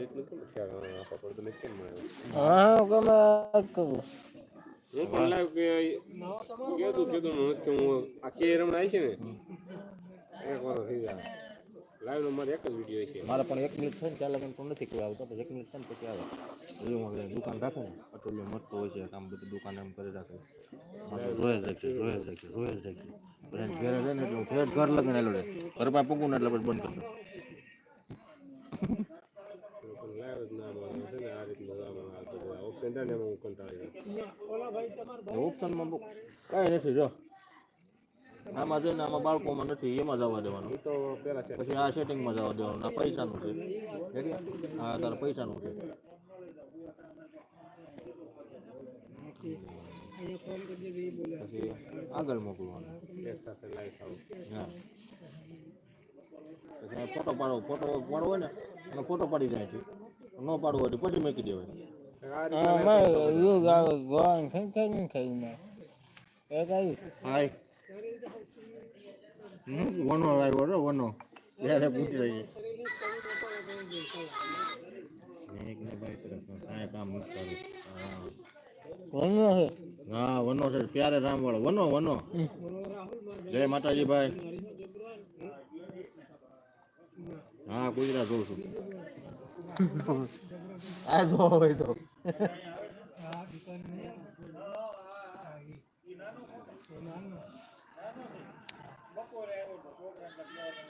રીતનું કેમ ખ્યાલ આપવા પડતું નથી કેમ મળે હા ગમે કરું હું પણ લાવ કે કીધું કીધું હું કે હું આ કે રમણ આવી છે ને એક વાર થઈ જાય લાઈવ નો મારે એક જ વીડિયો છે મારે પણ એક મિનિટ થાય ને ત્યાં લગન તો નથી કોઈ આવતો પછી એક મિનિટ થાય ને પછી આવે એવું આપણે દુકાન રાખે ને અટોલિયો મસ્ત હોય છે કામ બધું દુકાન એમ કરી રાખે માણસો જોયે જ રાખશે જોયે જ રાખશે જોયે જ રાખશે પછી એને ઘરે જાય ને એટલે હું ઠેઠ ઘર લગન એલો રે ઘર પાસે પૂગું ને એટલે પછી બંધ કરી પણ લાઈવ જ ના મળે છે ને આ રીતનું ઓપ્શન થાય ને એમાં હું કંટાળી જાઉં દઉં ઓપ્શનમાં કાંઈ નથી જો આમાં છે આમાં બાળકોમાં નથી એમાં જવા દેવાનું તો પેલા પછી આ સેટિંગમાં જવા દેવાનું આ પૈસાનું છે હા તારે પૈસાનું છે પછી આગળ મોકલવાનું હા પછી ફોટો પાડો ફોટો પાડવો હોય ને ફોટો પાડી જાય છે. ન પાડવો હોય તો પછી મૂકી દેવાય. આ હા આવે ગોવાન થઈ થઈ એ કઈ હાય. વનો આવ્યો રો વનો. ત્યારે પૂછી લઈએ એક ને બાઈ તરફ કાંઈ કામ નથી હા ભણ્યો છે. હા વનો છે. પ્યારે રામ વાળો વનો વનો. જય માતાજી ભાઈ. હા ગુજરાત જોઉં છું. આ જો હોય તો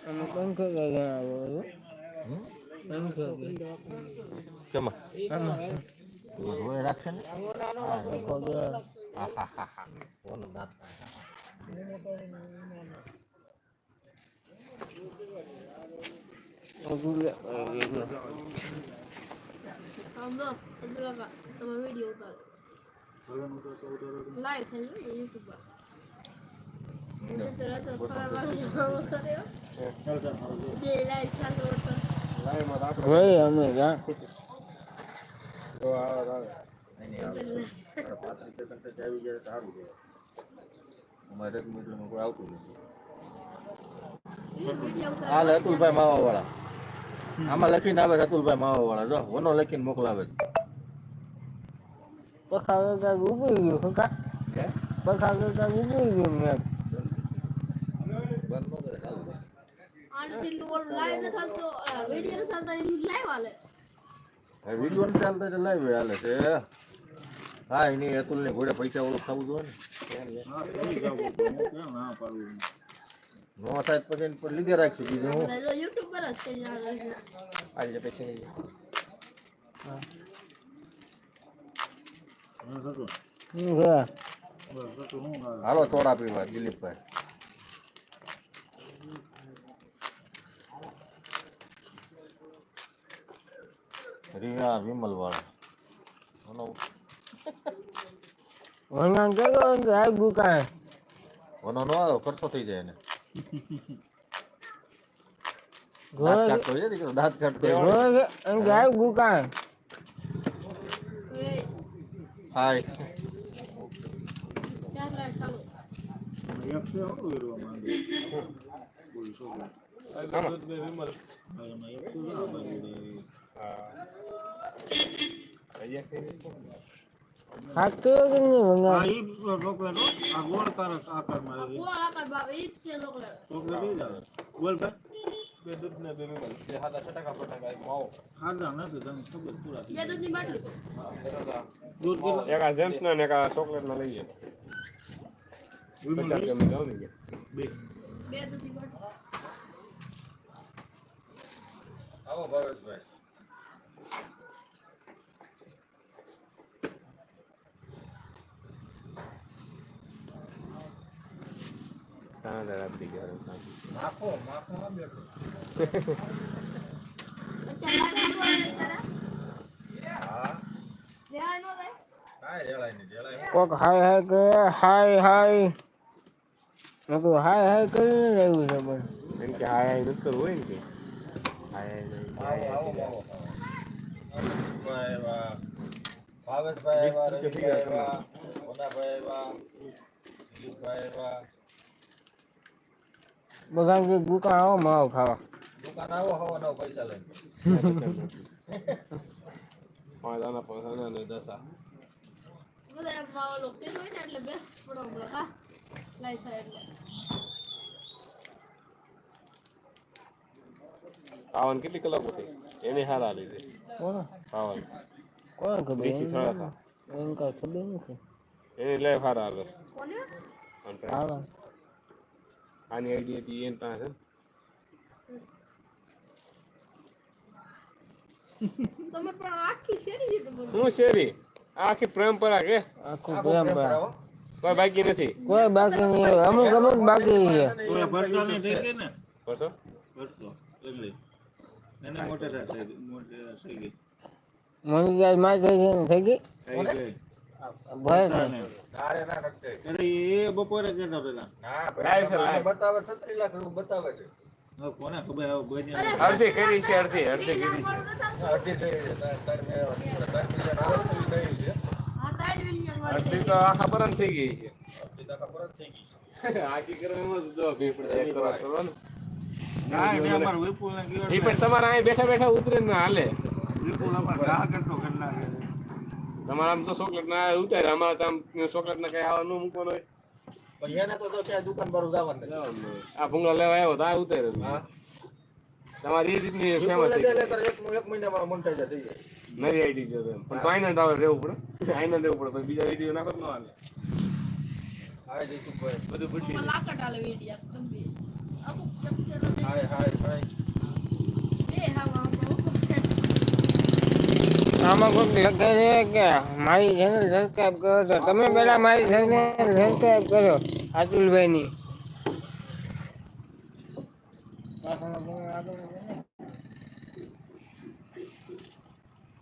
અમે પંખો આવો પંખો કેમાં રાખશે ને હા હા હા હા વનો દાંત આમ જો પેલા કા તમારો વિડિયો ઉતારો લાઈવ થઈ ગયો યુટ્યુબ પર હું તો તરત ફરવાનું કર્યો જે લાઈવ ચાલુ હતો લાઈવમાં રાખો ભાઈ અમે જા તો આવે આવે અમારે કોઈ આવતું નથી વિડિયો ઉતારો હાલ અતુલભાઈ માવા વાળા આમાં લખીને આવે અતુલભાઈ માવા વાળા જો ઓનો લખીને મોકલાવે છે. પખા કરતા ઊભી ગયું કા પખાવે કરતા ઊભી ગયું મેં વિડિયો ન ચાલતા એટલું લાઈવ હાલે છે. હા એની અતુલની. ઘોડે પૈસા ઓળખ થવું જોઈએ ને નો થાય તો પછી પર લીધે રાખશું બીજું હું. યુટ્યુબ પર જ છે જાણે આજે પૈસા લઈ જાય. શું હાલો થોડા પીવા દિલીપભાઈ. રીના વિમલ વાળા વનો વનો નો આવ્યો ખર્ચો થઈ જાય એને. ઘર દાંત કાઢતો હોય છે દીકરો દાંત કાઢતો હોય. ઘર એમ કે આ દુકાન એ ક્યાં લાઈવ ચાલુ ખાતો કે નહીં વણા ગોળ આકાર બાપ એ જ છે લોકો બે દૂધની બાટલી એક આ જેમ્સ ના ને એક આ ચોકલેટ ના લઈ જાય પચાસ ગ્રામ જાવ ને બે બાટલી આવો ભાવેશભાઈ દાદા આપી ગયા માખો માખો આ બેઠો કોક હાય હાય કે હાય હાય મેં હાય હાય કરીને રહ્યું છે પણ એમ કે હાય હાય નથી કરવું હોય ને કે હાય હાય. આવો આવો ભાવેશભાઈ રૂપિયા રવિભાઈ વાહ મોનાભાઈ દિલીપભાઈ વાહ બધા કે દુકાન આવો માવ ખાવા. દુકાન આવો હવા નવ પૈસા લઈને. પાંચ આના પાંચ આના ને દસ બધા માવો કીધું હોય ને એટલે બેસ્ટ પડો હા લાઈ થાય એટલે. પાવન કેટલી કલાક થઈ એને હારા લીધી કોણ? પાવન કોણ ખબર? દેશી થોડા હતા. એને કાંઈ ખબર નથી. એની લે હારા હાલે. કોને? આવા આની આઈડિયા હતી એને ત્યાં તમે પણ આખી શેરી જેટલું બોલો. શું શેરી? આખી પરંપરા કે? આખું પરંપરા. કોઈ બાકી નથી? કોઈ બાકી નહીં અમુક અમુક બાકી છે. પૂરા ભરતાની થઈ ગઈ ને? ભરતો? ભરતો એકલી એને મોટા થઈ ગઈ મોટેરા થઈ ગઈ. મનીજાજમાં થઈ ને ગઈ? થઈ ગઈ. ભરત એ બપોરે કહેતા પેલા. લાઈવ છે લાઈવ બતાવે છત્રીસ લાખ બતાવે છે. કોને ખબર અડધી કરી છે અડધી અડધી કરી છે. અડધી થઈ છે તો ગઈ. છે. અડધી ટકા પરત થઈ ગઈ છે. આખી કરવામાં જો ભીપડ એક કલાક કરો ને ના એને અમાર વિપુલ ને કીધું ભીપડ તમારે અહીં બેઠા બેઠા ઉતરે ને હાલે. વિપુલ અમારે ગ્રાહક એટલો ઘરે. તમારે આમ તો ચોકલેટ ના ઉતારે અમારે તો આમ ચોકલેટ ના કઈ આવવાનું મૂકવાનું હોય. પણ તો જો દુકાન બારું જવાનું આ ભૂંગળા લેવા આવ્યો તો આ ઉતારે તમારી એ રીતની ફેમસ ને દે લે તારે એક એક મહિનામાં મોનેટાઈઝ થઈ જાય. નવી આઈડી જો તો. પણ તો આઈના ટાવર રહેવું પડે. આઈના રહેવું પડે. પછી બીજા વીડિયો નાખો ન હાલે હાય. જયસુખભાઈ. બધું હાય હાય હાય બે હા આમાં કોઈક લખે છે કે મારી ચેનલ સબસ્ક્રાઈબ કરો તો તમે પહેલા મારી ચેનલ સબસ્ક્રાઈબ કરો અતુલભાઈની.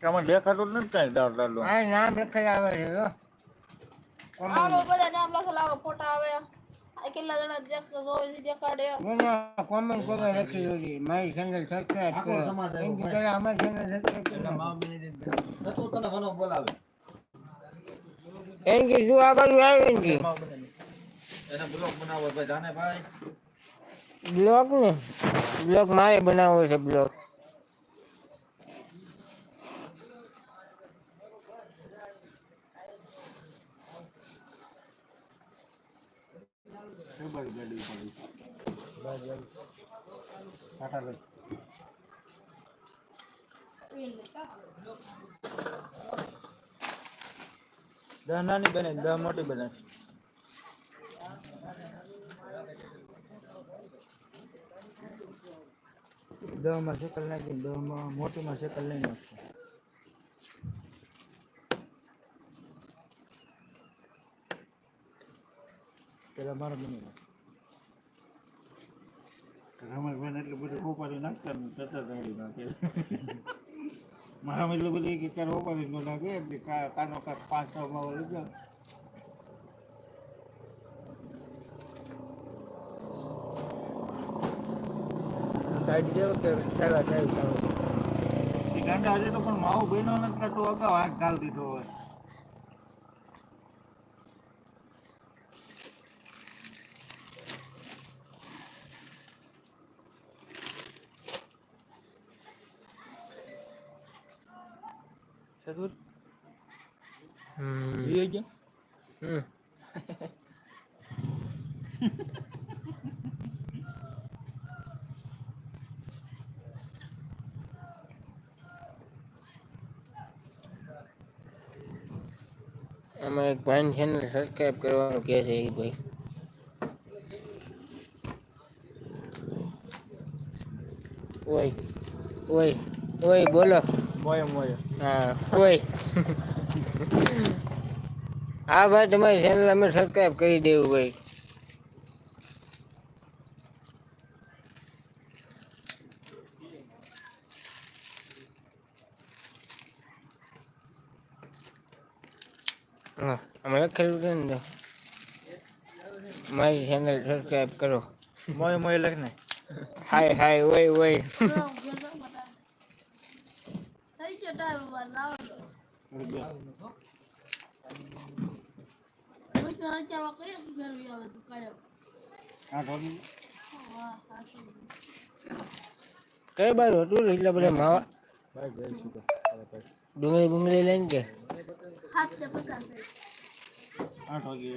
આમાં દેખાતું નથી કાંઈ ડાર ડાલો આ નામ લખેલા આવે છે જો આમાં બધા નામ લખેલ આવે ફોટા આવે. કેટલા જણા દેખ દેખાડે. કોમેન્ટ કોઈ લખી દીધી મારી ચેનલ સબસ્ક્રાઈબ કરો. એમ કે પહેલા અમારી ચેનલ સબસ્ક્રાઈબ કરો નતું તને વનો બોલાવે એમ શું આ આવે ને એને બ્લોગ બનાવો ભાઈ જાને ભાઈ. બ્લોગ ને? બ્લોગ મારે બનાવવો છે બ્લોક. શેબારી ગાડી ઉપાડી. દહ નાની બને દહ મોટી બને. દહમાં શેકલ નાખી દહમાં મોટી માં શેકલ લઈ નાખશું. પેલા મારા બની રમેશભાઈ બેન એટલું બધું ઉપાડી નાખતા ને તરત રેડી નાખે. મારા એટલું બધું એક ચાર ઉપાડી નો લાગે કા- કાનો કાક પાંચમાં લઈ જાઓ. સાઈડ જેવો કે સાડા સાઈડ ગાંડા હજી તો પણ માવો બહેનો નથી કરતો અગાઉ હાથ ગાલ દીધો હોય. સદુર હમ જીએ ગયા હમ આમાં એક ભાઈ ચેનલ સબસ્ક્રાઈબ કરવાનું કહે છે એ ભાઈ ઓય ઓય ઓય બોલો મોય મોય હા ઓય હા ભાઈ તમારી ચેનલ અમે સબસ્ક્રાઈબ કરી દેવું ભાઈ હા અમે લખેલું છે ને જો. મારી ચેનલ સબસ્ક્રાઈબ કરો મોય મોય લખને હાય હાય ઓય ઓય થઈ છે ટાઈમ પર લાવો હું તો અત્યારમાં કઈ બાર હતું એટલે બધા માવા? ડુંગળી બુંગળી લઈને કે? આઠ વાગે